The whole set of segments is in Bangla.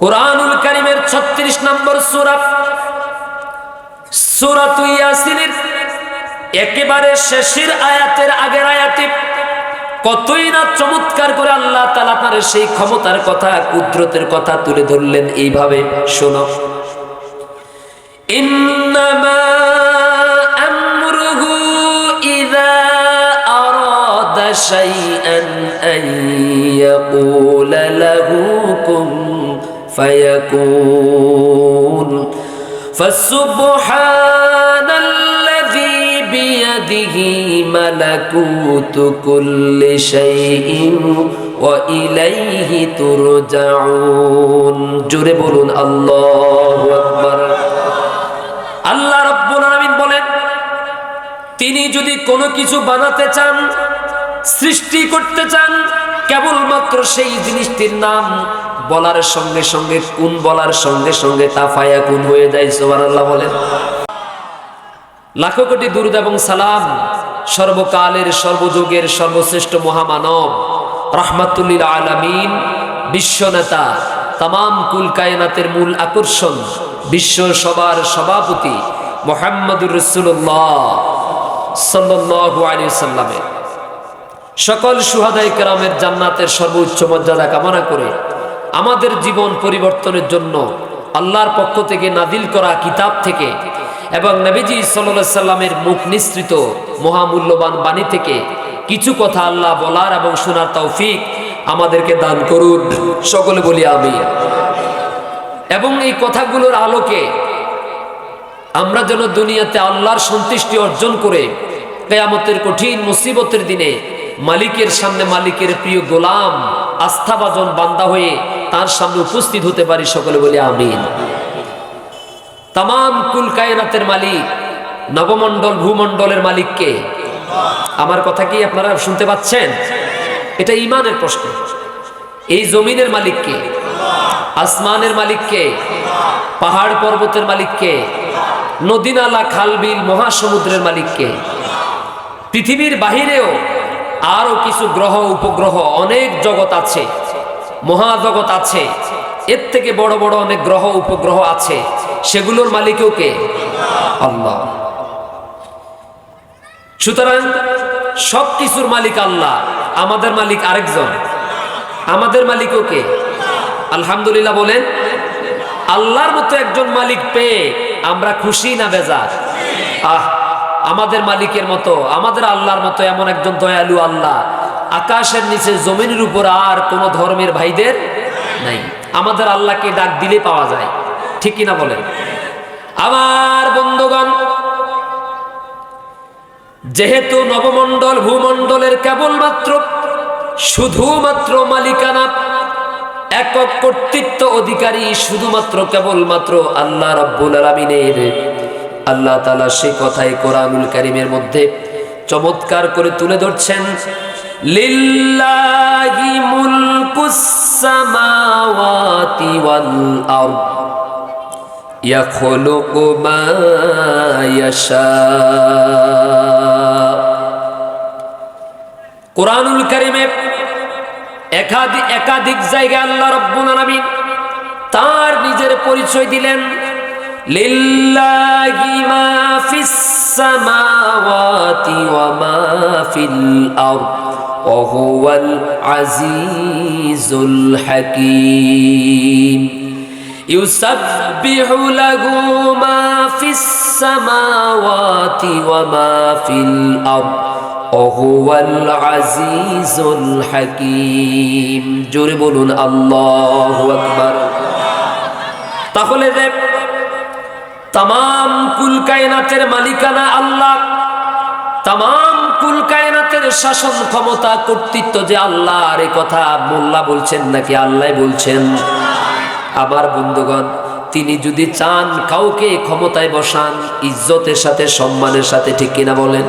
কোরআনুল করিমের ছত্রিশ নম্বর সুরা। সুরাত একেবারে শেষের আয়াতের আগের আয়াতে কতই না চমৎকার করে আল্লাহ তালাপারে সেই ক্ষমতার কথা, কুদরতের কথা তুলে ধরলেন এইভাবে। শোন। ইন্নামা আমরুহু فيكون فسبحان الذي بيده ملكوت كل شيء وإليه ترجعون جربون الله أكبر আল্লাহ রব্বুল আলামিন বলেন তিনি যদি কোনো কিছু বানাতে চান সৃষ্টি করতে চান, কেবলমাত্র সেই জিনিসটির নাম বলার সঙ্গে সঙ্গে, কোন বলার সঙ্গে সঙ্গে তা ফায়া কুন হয়ে যায়, সুবহানাল্লাহ বলেন। লাখো কোটি দুরুদ এবং সালাম, সর্বকালের, সর্বযুগের, সর্বশ্রেষ্ঠ মহামানব, রহমাতুল্লিল আলামিন, বিশ্বনেতা, তামাম কুল কায়নাতের মূল আকর্ষণ, বিশ্ব সবার সভাপতি মোহাম্মদুর রসুল্লাহ সাল্লু আলী সাল্লামের সকল সুহাদাই কেরামের জান্নাতের সর্বোচ্চ মর্যাদা কামনা করে আমাদের জীবন পরিবর্তনের জন্য আল্লাহর পক্ষ থেকে নাদিল করা কিতাব থেকে এবং নবীজি সাল্লা সাল্লামের মুখ নিঃসৃত মহামূল্যবান বাণী থেকে কিছু কথা আল্লাহ বলার এবং শোনার তৌফিক আমাদেরকে দান করুন। সকলে বলি আমি এবং এই কথাগুলোর আলোকে আমরা যেন দুনিয়াতে আল্লাহর সন্তুষ্টি অর্জন করে কেয়ামতের কঠিন মুসিবতের দিনে মালিকের সামনে মালিকের প্রিয় গোলাম, আস্থাভাজন বান্দা হয়ে তার সামনে উপস্থিত হতে পারি সকলে বলে আমিন। তাম কুল কায়নাতের মালিক, নবমণ্ডল ভূমণ্ডলের মালিককে। আমার কথা কি আপনারা শুনতে পাচ্ছেন? এটা ইমানের প্রশ্ন। এই জমিনের মালিককে, আসমানের মালিককে, পাহাড় পর্বতের মালিককে নদী নালা খালবিল, মহাসমুদ্রের মালিককে। পৃথিবীর বাহিরেও আরও কিছু গ্রহ, উপগ্রহ, অনেক জগৎ আছে, মহাজগৎ আছে। এর থেকে বড় বড় অনেক গ্রহ, উপগ্রহ আছে। সেগুলোর মালিকও কে? আল্লাহ। সুতরাং সব কিছুর মালিক আল্লাহ, আমাদের মালিক আরেকজন। আমাদের মালিকও কে? আলহামদুলিল্লাহ বলেন, আল্লাহর মতো একজন মালিক পেয়ে আমরা খুশি না বেজা আহ আমাদের মালিকের মতো, আমাদের আল্লাহর মতো এমন একজন দয়ালু আল্লাহ। আকাশের নিচে জমিনের উপর আর কোন ধর্মের ভাইদের নাই। আমাদের আল্লাহকে ডাক দিলে পাওয়া যায়। ঠিক কিনা বলেন? আমার বন্ধুগণ, যেহেতু নবমণ্ডল ভূমণ্ডলের কেবলমাত্র, শুধুমাত্র মালিকানা, একক কর্তৃত্ব অধিকারী শুধুমাত্র কেবলমাত্র আল্লাহ রব্বুল আলমিনের আল্লাহ তালা সে কথাই কোরআনুল কারিমের মধ্যে চমৎকার করে তুলে ধরছেন কোরআনুল কারিমে একাধিক একাধিক জায়গায় আল্লাহ রব্বুল আলামিন তার নিজের পরিচয় দিলেন। লিল্লাহি মা ফিস সামাওয়াতি ওয়া মা ফিল আরদ ওয়া হুয়াল আজিজুল হাকীম يسبح له ما في السماوات وما في الأرض وهو العزيز الحكيم জোরে বলুন আল্লাহু আকবার তাহলে যে তাম কুল কায়নাতের মালিকানা আল্লাহ। তাম কুল কায়নাতের শাসন ক্ষমতা কর্তৃত্ব যে আল্লাহ আর কথা মোল্লা বলছেন নাকি আল্লাহ বলছেন? আবার বন্ধুগণ, তিনি যদি চান কাউকে ক্ষমতায় বসান, ইজ্জতের সাথে, সম্মানের সাথে, ঠিক কিনা বলেন?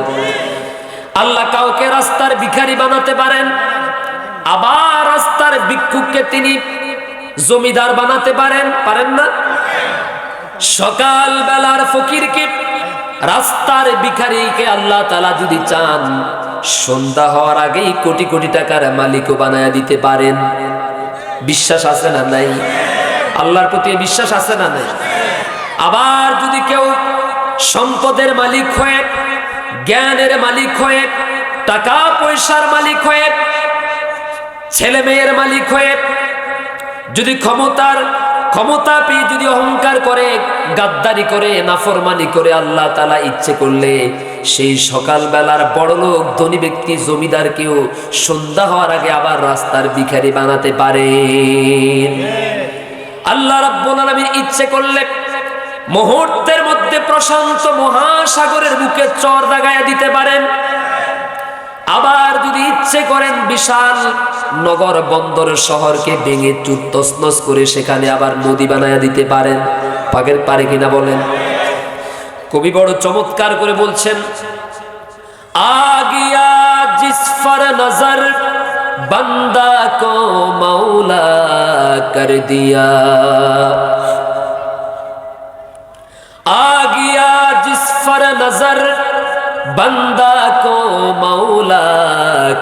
আল্লাহ কাউকে রাস্তার ভিখারি বানাতে পারেন, আবার রাস্তার ভিক্ষুককে তিনি জমিদার বানাতে পারেন পারেন না? সকাল বেলার ফকিরকে, রাস্তার ভিখারিকে আল্লাহ তালা যদি চান, সন্ধ্যা হওয়ার আগেই কোটি কোটি টাকার মালিকও বানায় দিতে পারেন। বিশ্বাস আছে না নাই? আল্লাহর প্রতি বিশ্বাস আছে না নাই? আবার যদি কেউ সম্পদের মালিক হয়ে, জ্ঞানের মালিক হয়ে, টাকা পয়সার মালিক হয়ে ছেলে মেয়ের মালিক হয়ে, যদি ক্ষমতার ক্ষমতা পেয়ে যদি অহংকার করে, গাদ্দারি করে, নাফরমানি করে আল্লাহ তালা ইচ্ছে করলে সেই সকালবেলার বড় লোক, ধনী ব্যক্তি, জমিদারকেও সন্ধ্যা হওয়ার আগে আবার রাস্তার ভিখারি বানাতে পারে। আল্লাহ রাব্বুল ইচ্ছে করলে মুহূর্তের মধ্যে প্রশান্ত মহাসাগরের বুকে চর দাগায়া দিতে পারেন। আবার যদি ইচ্ছে করেন বিশাল নগর বন্দর শহরকে ভেঙে চুত্তসনস করে সেখানে আবার নদী বানায় দিতে পারেন, পাগের পারে কিনা বলেন। কবি বড় চমৎকার করে বলছেন, আগিয়া জিসফর নজর কো মৌলা কর দিয়া। আগিয়া জিসফর নজর بندہ کو مولا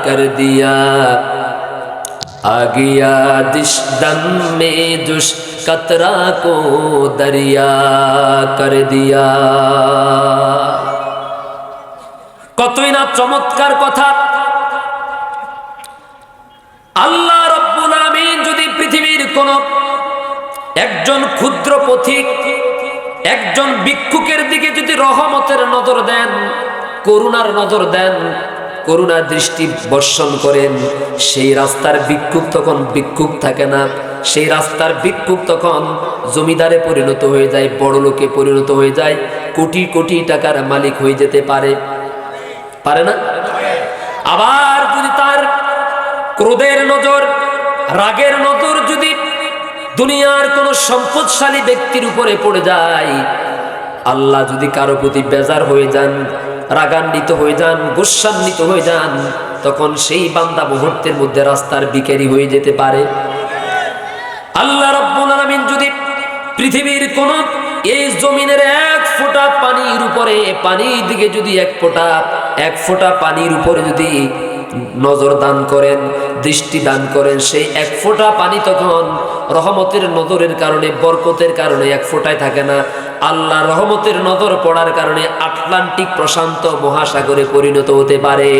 کر دیا آ گیا دش دم میں دش قطرہ کو دریا کر دیا কতই না চমৎকার কথা। আল্লাহ রব্বুল আমিন যদি পৃথিবীর কোন একজন ক্ষুদ্র পথিক, একজন ভিক্ষুকের দিকে যদি রহমতের নজর দেন করুণার নজর দেন, করুণার দৃষ্টি বর্ষণ করেন। সেই রাস্তার ভিক্ষুক তখন ভিক্ষুক থাকে না। সেই রাস্তার ভিক্ষুক তখন জমিদারে পরিণত হয়ে যায়, বড় লোকে পরিণত হয়ে যায়। কোটি কোটি টাকার মালিক হয়ে যেতে পারে। পারে না? আবার যদি তার ক্রোধের নজর, রাগের নজর যদি দুনিয়ার কোন সম্পদশালী ব্যক্তির উপরে পড়ে যায়, আল্লাহ যদি কারও প্রতি বেজার হয়ে যান রাগান্বিত হয়ে যান গুসান্বিত হয়ে যান, তখন সেই বান্দা মুহূর্তের মধ্যে রাস্তার বিকারি হয়ে যেতে পারে। আল্লাহ রব্বুল যদি পৃথিবীর কোন এই জমিনের এক ফোঁটা পানির উপরে, পানির দিকে যদি এক ফোঁটা এক ফোঁটা পানির উপরে যদি নজর দান করেন দৃষ্টি দান করেন। সেই এক ফোঁটা পানি তখন রহমতের নজরের কারণে, বরকতের কারণে এক ফোঁটায় থাকে না। আল্লাহ রহমতের নজর পড়ার কারণে আটলান্টিক প্রশান্ত মহাসাগরে পরিণত হতে পারে।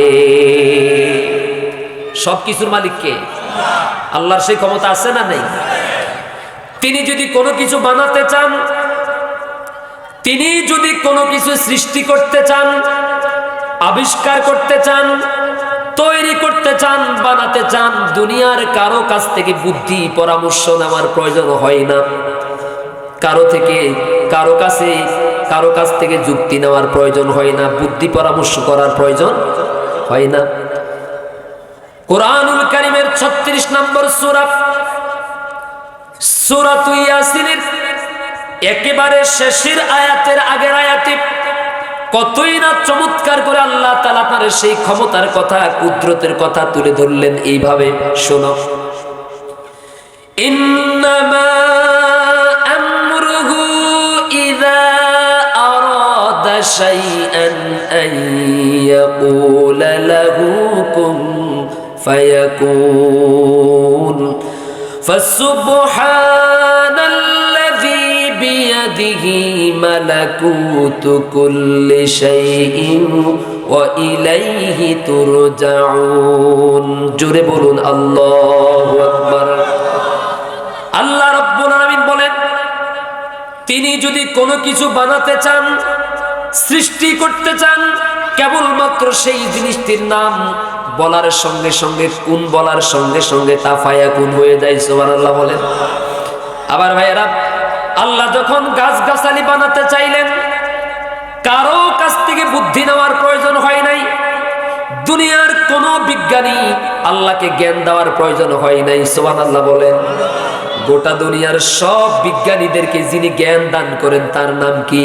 সব কিছুর মালিককে আল্লাহর সেই ক্ষমতা আছে না নেই? তিনি যদি কোনো কিছু বানাতে চান, তিনি যদি কোনো কিছু সৃষ্টি করতে চান, আবিষ্কার করতে চান তৈরি করতে চান, বানাতে চান, দুনিয়ার কারও কাছ থেকে বুদ্ধি, পরামর্শ নেওয়ার প্রয়োজন হয় না। কারও থেকে, কারও কাছে, কারও কাছ থেকে যুক্তি নেওয়ার প্রয়োজন হয় না, বুদ্ধি পরামর্শ করার প্রয়োজন হয় না। কোরআনুল কারিমের ছত্রিশ নম্বর সুরা, সুরাত ইয়াসিনের একেবারে শেষের আয়াতের আগের আয়াতে কতই না চমৎকার করে আল্লাহ তালা তার সেই ক্ষমতার কথা কুদরতের কথা তুলে ধরলেন এইভাবে শোনো ইন্নামা আমরুহু ইযা আরাদা শাইআন আন ইয়াকুলা লাহু কুন ফায়াকুন فسبحان الذي بيده ملكوت كل شيء وإليه ترجعون জোরে বলুন আল্লাহু আকবার আল্লাহ রাব্বুল আলামিন বলেন তিনি যদি কোনো কিছু বানাতে চান সৃষ্টি করতে চান কেবলমাত্র সেই জিনিসটির নাম বলার সঙ্গে সঙ্গে কোন বলার সঙ্গে সঙ্গে তা ফায়া কোন হয়ে যায় সোমান আল্লাহ বলেন আবার ভাইয়েরা আল্লাহ যখন গাছ গাছালি বানাতে চাইলেন, কারও কাছ থেকে বুদ্ধি নেওয়ার প্রয়োজন হয় নাই। দুনিয়ার কোন বিজ্ঞানী আল্লাহকে জ্ঞান দেওয়ার প্রয়োজন হয় নাই সোমান আল্লাহ বলেন। গোটা দুনিয়ার সব বিজ্ঞানীদেরকে যিনি জ্ঞান দান করেন, তার নাম কি?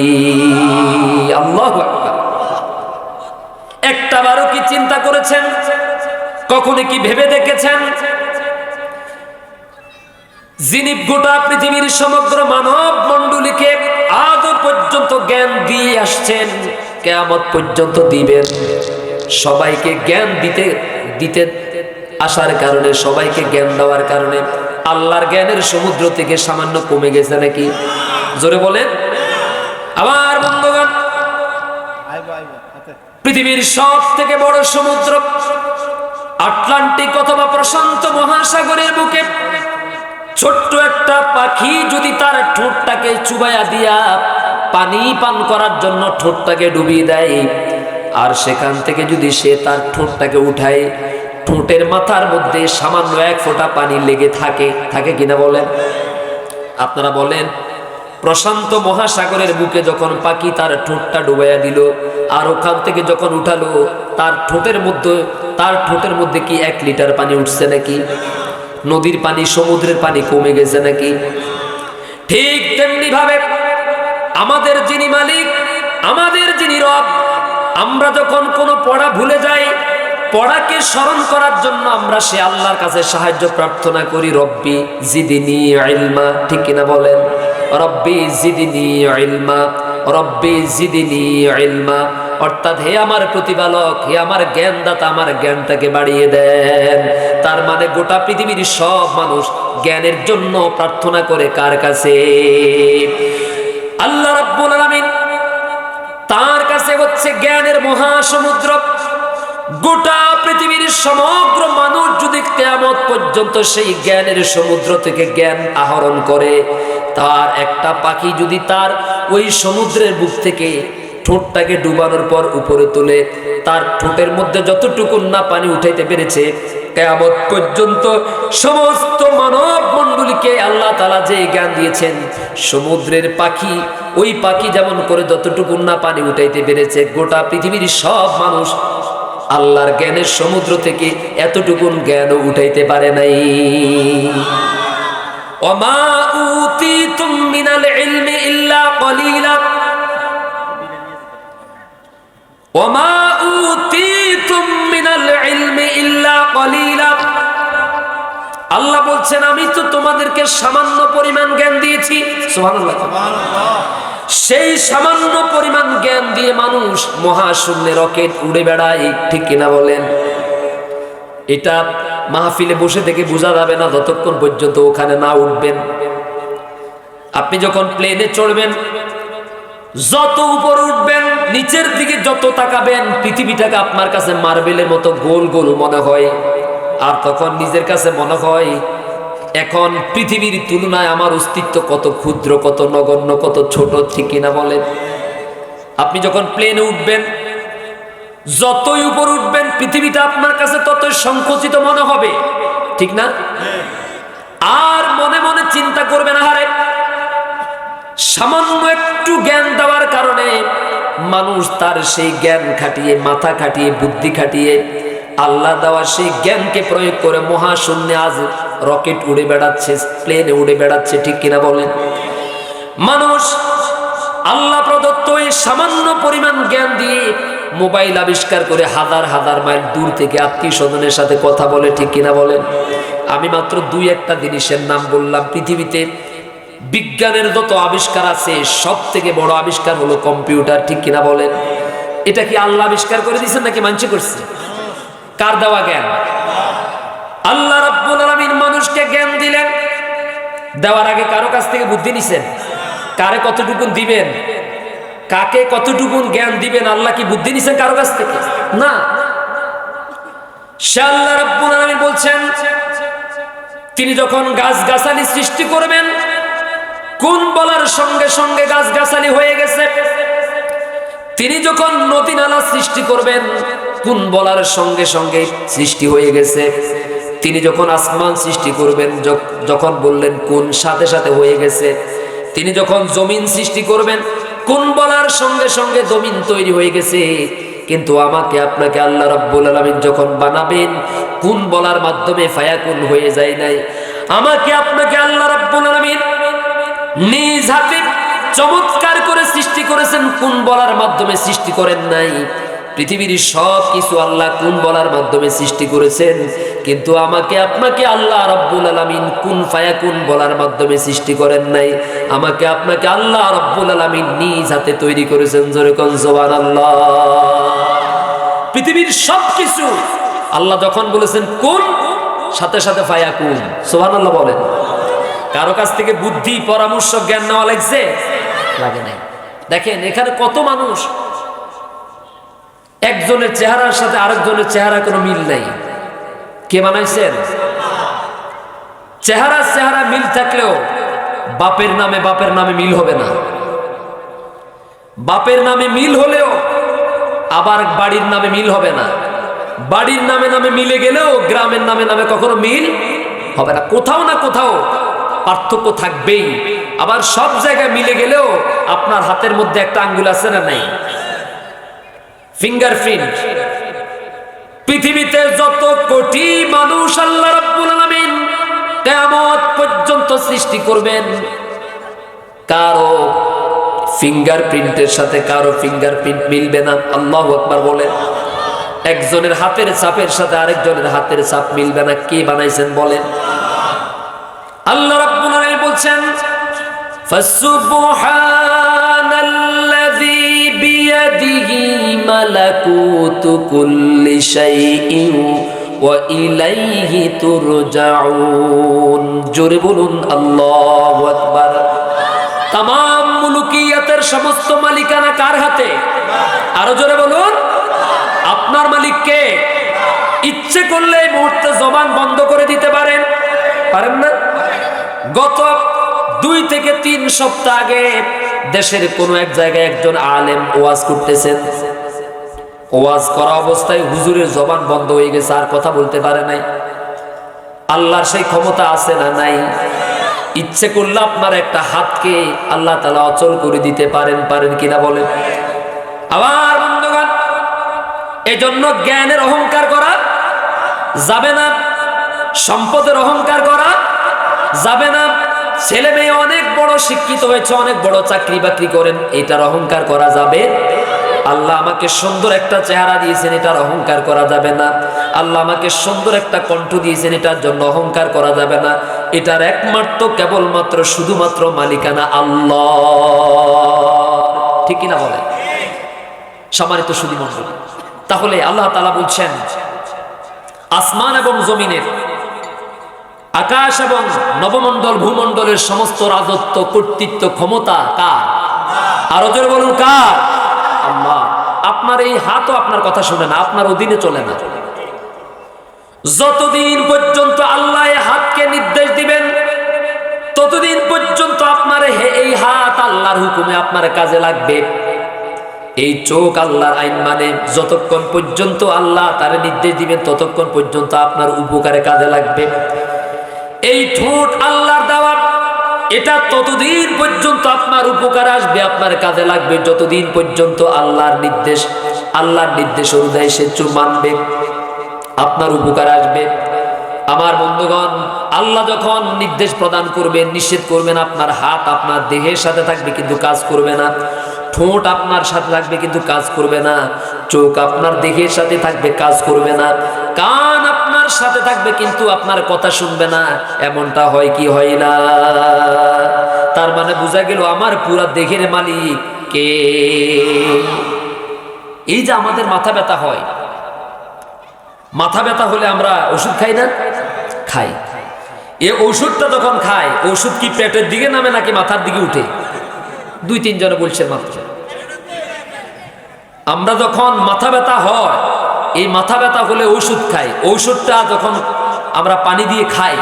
আল্লাহ একটা বারো কি চিন্তা করেছেন? কখনো কি ভেবে দেখেছেন? যিনি গোটা পৃথিবীর সমগ্র মানব মণ্ডলীকে আদৌ পর্যন্ত জ্ঞান দিয়ে আসছেন, কেয়ামত পর্যন্ত দিবেন। সবাইকে জ্ঞান দিতে দিতে আসার কারণে, সবাইকে জ্ঞান দেওয়ার কারণে আল্লাহর জ্ঞানের সমুদ্র থেকে সামান্য কমে গেছে নাকি? জোরে বলেন। আবার বন্ধুগণ, পৃথিবীর সব থেকে বড় সমুদ্র আটলান্টিক অথবা প্রশান্ত মহাসাগরের বুকে ছোট্ট একটা পাখি যদি তার ঠোঁটটাকে চুবাইয়া দিয়া পানি পান করার জন্য ঠোঁটটাকে ডুবিয়ে দেয়, আর সেখান থেকে যদি সে তার ঠোঁটটাকে উঠায়, ঠোঁটের মাথার মধ্যে সামান্য এক ফোঁটা পানি লেগে থাকে থাকে কিনা বলেন? আপনারা বলেন, প্রশান্ত মহাসাগরের বুকে যখন পাখি তার ঠোঁটটা ডুবাইয়া দিল, আর ওখান থেকে যখন উঠালো, তার ঠোঁটের মধ্যে, তার ঠোঁটের মধ্যে কি এক লিটার পানি উঠছে নাকি? নদীর পানি, সমুদ্রের পানি কমে গেছে নাকি? ঠিক তেমনি ভাবে আমাদের যিনি মালিক, আমাদের যিনি রব, আমরা যখন কোনো পড়া ভুলে যাই, পড়াকে স্মরণ করার জন্য আমরা সে আল্লাহর কাছে সাহায্য প্রার্থনা করি, রব্বি জিদিনি ইলমা। ঠিক কিনা বলেন? রব্বি জিদিনি ইলমা, রব্বি জিদিনি ইলমা। অর্থাৎ হে আমার প্রতিপালক, হে আমার জ্ঞানদাতা, আমার জ্ঞানটাকে বাড়িয়ে দেন। তার মানে গোটা পৃথিবীর সব মানুষ জ্ঞানের জন্য প্রার্থনা করে কার কাছে? আল্লাহ রাব্বুল আলামিন তার কাছে হচ্ছে জ্ঞানের মহাসমুদ্র। গোটা পৃথিবীর সমগ্র মানুষ যদি কেয়ামত পর্যন্ত সেই জ্ঞানের সমুদ্র থেকে জ্ঞান আহরণ করে, তার একটা পাখি যদি তার ওই সমুদ্রের বুক থেকে ঠোঁটটাকে ডুবানোর পর উপরে তোলে তার ঠোঁটের মধ্যে যতটুকু না পানি উঠাইতে পেরেছে, কেয়ামত পর্যন্ত সমস্ত মানব মণ্ডলীকে আল্লাহ তালা যে জ্ঞান দিয়েছেন, সমুদ্রের পাখি, ওই পাখি যেমন করে যতটুকু না পানি উঠাইতে পেরেছে, গোটা পৃথিবীর সব মানুষ আল্লাহর জ্ঞানের সমুদ্র থেকে এতটুকুন জ্ঞানও উঠাইতে পারে নাই। অমা মিনাল ইলমি ইল্লা কলিলা। ওমা উতিতুম মিনাল ইলমি ইল্লা কলিলা। আল্লাহ বলছেন, আমি তো তোমাদেরকে সামান্য পরিমাণ জ্ঞান দিয়েছি। সেই সামান্য পরিমাণ জ্ঞান দিয়ে মানুষ মহাশূন্যে রকেট উড়ে বেড়ায়, ঠিক কিনা বলেন? এটা মাহফিলে বসে থেকে বোঝা যাবে না যতক্ষণ পর্যন্ত ওখানে না উঠবেন। আপনি যখন প্লেনে চড়বেন, যত উপর উঠবেন নিচের দিকে যত তাকাবেন, পৃথিবীটাকে আপনার কাছে মার্বেলের মতো গোল গোল মনে হয়। আর তখন নিজের কাছে মনে হয়, এখন পৃথিবীর তুলনায় আমার অস্তিত্ব কত ক্ষুদ্র, কত নগণ্য, কত ছোট, ঠিক কিনা বলেন? আপনি যখন প্লেনে উঠবেন, যতই উপর উঠবেন, পৃথিবীটা আপনার কাছে ততই সংকুচিত মনে হবে, ঠিক না? আর মনে মনে চিন্তা করবেন, আহারে সামান্য একটু জ্ঞান দেওয়ার কারণে মানুষ তার সেই জ্ঞান খাটিয়ে, মাথা খাটিয়ে, বুদ্ধি খাটিয়ে আল্লাহ দেওয়া সেই জ্ঞানকে প্রয়োগ করে মহাশূন্যে আজ রকেট উড়ে বেড়াচ্ছে, প্লেনে উড়ে বেড়াচ্ছে, ঠিক কিনা বলেন? মানুষ আল্লাহ প্রদত্ত এই সামান্য পরিমাণ জ্ঞান দিয়ে মোবাইল আবিষ্কার করে হাজার হাজার মাইল দূর থেকে আত্মীয় স্বজনের সাথে কথা বলে, ঠিক কিনা বলেন? আমি মাত্র দুই একটা জিনিসের নাম বললাম, পৃথিবীতে বিজ্ঞানের যত আবিষ্কার আছে সব থেকে বড় আবিষ্কার হলো কম্পিউটার, ঠিক কিনা বলেন? এটা কি আল্লাহ আবিষ্কার করে দিয়েছেন নাকি মানছে করছে? কার দেওয়া জ্ঞান? আল্লাহ রাব্বুল আলামিন মানুষকে জ্ঞান দিলেন। দেওয়ার আগে কারও কাছ থেকে বুদ্ধি নিছেন? কারে কতটুকুন দিবেন? কাকে কতটুকুন জ্ঞান দিবেন? আল্লাহ কি বুদ্ধি নিছেন কারও কাছ থেকে? না। সে আল্লাহ রাব্বুল আলামিন বলছেন, তিনি যখন গাছ গাছালি সৃষ্টি করবেন কোন বলার সঙ্গে সঙ্গে গাছ গাছালি হয়ে গেছে? তিনি যখন নদী নালা সৃষ্টি করবেন, কোন বলার সঙ্গে সঙ্গে সৃষ্টি হয়ে গেছে? তিনি যখন আসমান সৃষ্টি করবেন যখন বললেন কোন সাথে সাথে হয়ে গেছে? তিনি যখন জমিন সৃষ্টি করবেন, কোন বলার সঙ্গে সঙ্গে জমিন তৈরি হয়ে গেছে? কিন্তু আমাকে, আপনাকে আল্লাহ রাব্বুল আলামিন যখন বানাবেন, কোন বলার মাধ্যমে ফায়াকুন হয়ে যায় নাই? আমাকে, আপনাকে আল্লাহ নিজ হাতে চমৎকার করে সৃষ্টি করেছেন, কোন বলার মাধ্যমে সৃষ্টি করেন নাই? পৃথিবীর সব কিছু আল্লাহ কোন বলার মাধ্যমে সৃষ্টি করেছেন? কিন্তু আমাকে, আপনাকে আল্লাহ রব্বুল আলামিন কোন ফায়া কোন বলার মাধ্যমে সৃষ্টি করেন নাই? আমাকে, আপনাকে আল্লাহ রব্বুল আলামিন নিজ হাতে তৈরি করেছেন, জোরে কোন আল্লাহ পৃথিবীর সব কিছু আল্লাহ যখন বলেছেন কোন, সাথে সাথে ফায়াকুন সুবহানাল্লাহ বলেন। কারও কাছ থেকে বুদ্ধি, পরামর্শ, জ্ঞান নেওয়া লাগছে? লাগে নাই। দেখেন, এখানে কত মানুষ একজনের চেহারার সাথে আরেকজনের চেহারা কোনো মিল নাই। কে বানাইছেন? চেহারা চেহারা মিল থাকলেও বাপের নামে বাপের নামে মিল হবে না। বাপের নামে মিল হলেও আবার বাড়ির নামে মিল হবে না। বাড়ির নামে নামে মিলে গেলেও গ্রামের নামে নামে কখনো মিল হবে না। কোথাও না কোথাও পার্থক্য থাকবেই। আবার সব জায়গায় মিলে গেলেও আপনার হাতের মধ্যে একটা আঙ্গুল আছে না নাই? ফিঙ্গারপ্রিন্ট পৃথিবীতে যত কোটি মানুষ আল্লাহ রাব্বুল আলামিন কিয়ামত পর্যন্ত সৃষ্টি করবেন, কারও ফিঙ্গারপ্রিন্টের সাথে কারও ফিঙ্গারপ্রিন্ট মিলবে না। আল্লাহু আকবার বলেন। একজনের হাতের ছাপের সাথে আরেকজনের হাতের ছাপ মিলবে না। কে বানাইছেন বলেন? আল্লাহ রাব্বুল বলছেন, ফাসুবহানাল্লাযী বিয়াদিহি মালাকুতু কুল্লি শাইইন ওয়া ইলাইহি তুরজাউন। জোরে বলুন, আল্লাহু আকবার। তাম মুলুকিয়াতের সমস্ত মালিকানা কার হাতে? আরও জোরে বলুন, আপনার মালিক কে ইচ্ছে করলে এই মুহূর্তে জবান বন্ধ করে দিতে পারেন। পারেন না? গত দুই থেকে তিন সপ্তাহ আগে দেশের কোন এক জায়গায় একজন আলেম ওয়াজ করতেছেন। ওয়াজ করা অবস্থায় হুজুরের জবান বন্ধ হয়ে গেছে, আর কথা বলতে পারে নাই। আল্লাহর সেই ক্ষমতা আছে না নাই? ইচ্ছে করলে আপনার একটা হাতকে আল্লাহ তালা অচল করে দিতে পারেন পারেন কিনা বলেন। আবার বন্ধুগণ, এজন্য জ্ঞানের অহংকার করা যাবে না, সম্পদের অহংকার করা যাবে না। ছেলে মেয়ে অনেক বড় শিক্ষিত হয়েছে, অনেক বড় চাকরি বাকরি করেন, এটার অহংকার করা যাবে? আল্লাহ আমাকে সুন্দর একটা চেহারা দিয়েছেন, এটার অহংকার করা যাবে না। আল্লাহ আমাকে সুন্দর একটা কণ্ঠ দিয়েছেন, এটার জন্য অহংকার করা যাবে না। এটার একমাত্র, কেবলমাত্র, শুধুমাত্র মালিকানা আল্লাহ। ঠিক কিনা বলে সম্মানিত মন্ডলী তাহলে আল্লাহ তালা বলছেন, আসমান এবং জমিনের আকাশ এবং নবমণ্ডল ভূমণ্ডলের সমস্ত রাজত্ব, কর্তৃত্ব, ক্ষমতা কার? আরও জোরে বলুন, কার? আল্লাহ। আপনার এই হাতও আপনার কথা শুনে না, আপনার অধীনে চলে না। যতদিন পর্যন্ত আল্লাহ হাতকে নির্দেশ দিবেন, ততদিন পর্যন্ত আপনার এই হাত আল্লাহর হুকুমে আপনার কাজে লাগবে। এই চোখ আল্লাহর আইন মানে যতক্ষণ পর্যন্ত আল্লাহ তার নির্দেশ দিবেন, ততক্ষণ পর্যন্ত আপনার উপকারে কাজে লাগবে। এই ঠোঁট আল্লাহর দেওয়া এটা ততদিন পর্যন্ত আপনার উপকার আসবে, আপনার কাজে লাগবে। যতদিন পর্যন্ত আল্লাহর নির্দেশ আল্লাহর নির্দেশ অনুযায়ী সে মানবে, আপনার উপকার আসবে। আমার বন্ধুগণ, আল্লাহ যখন নির্দেশ প্রদান করবেন, নিষেধ করবেন, আপনার হাত আপনার দেহের সাথে থাকবে, কিন্তু কাজ করবে না। ঠোঁট আপনার সাথে থাকবে, কিন্তু কাজ করবে না। চোখ আপনার দেহের সাথে থাকবে, কাজ করবে না। কান আপনার সাথে থাকবে কিন্তু আপনার কথা শুনবে না। এমনটা হয় কি হয় না। তার মানে বোঝা গেল আমার পুরা দেহের মালিক কে? এই যে আমাদের মাথা ব্যথা হয়। মাথা ব্যথা হলে আমরা ওষুধ খাই না? খাই। এ ওষুধটা যখন খায়, ওষুধ কি পেটের দিকে নামে নাকি মাথার দিকে উঠে? দুই তিনজনে বলছেন মাত্র। আমরা যখন মাথা ব্যথা হয় এই মাথা ব্যথা হলে ঔষধ খাই। ঔষধটা যখন আমরা পানি দিয়ে খাই,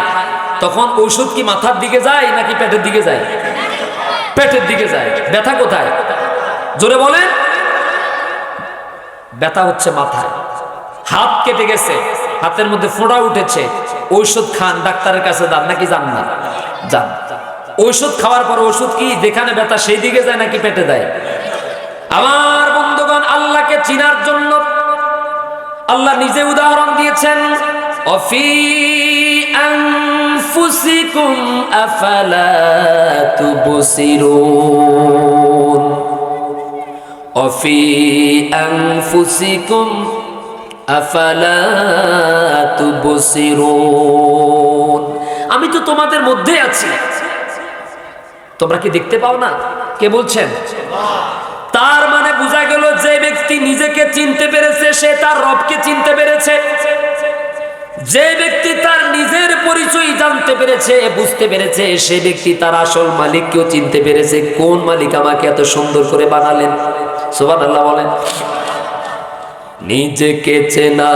তখন ঔষধ কি মাথার দিকে যায় নাকি পেটের দিকে যায়? পেটের দিকে যায়। ব্যথা কোথায়? জোরে বলেন। ব্যথা হচ্ছে মাথায়। হাত কেটে গেছে, হাতের মধ্যে ফোঁড়া উঠেছে। ঔষধ খান, ডাক্তারের কাছে যান নাকি যান না? যান। ঔষধ খাওয়ার পর ওষুধ কি যেখানে ব্যথা সেই দিকে যায় নাকি পেটে দেয়? আমার বন্ধুগণ, আল্লাহকে চিনার জন্য আল্লাহ নিজে উদাহরণ দিয়েছেন আমি তো তোমাদের মধ্যে আছি। তোমরা কি দেখতে পাও না? কে বলছেন? তার বোঝা গেল যে ব্যক্তি নিজেকে চিনতে পেরেছে, সে তার রবকে চিনতে পেরেছে। যে ব্যক্তি তার নিজের পরিচয় জানতে পেরেছে, বুঝতে পেরেছে, সে ব্যক্তি তার আসল মালিককেও চিনতে পেরেছে। কোন মালিক আমাকে এত সুন্দর করে বানালেন? সুবহানাল্লাহ বলেন। নিজেকে চেনা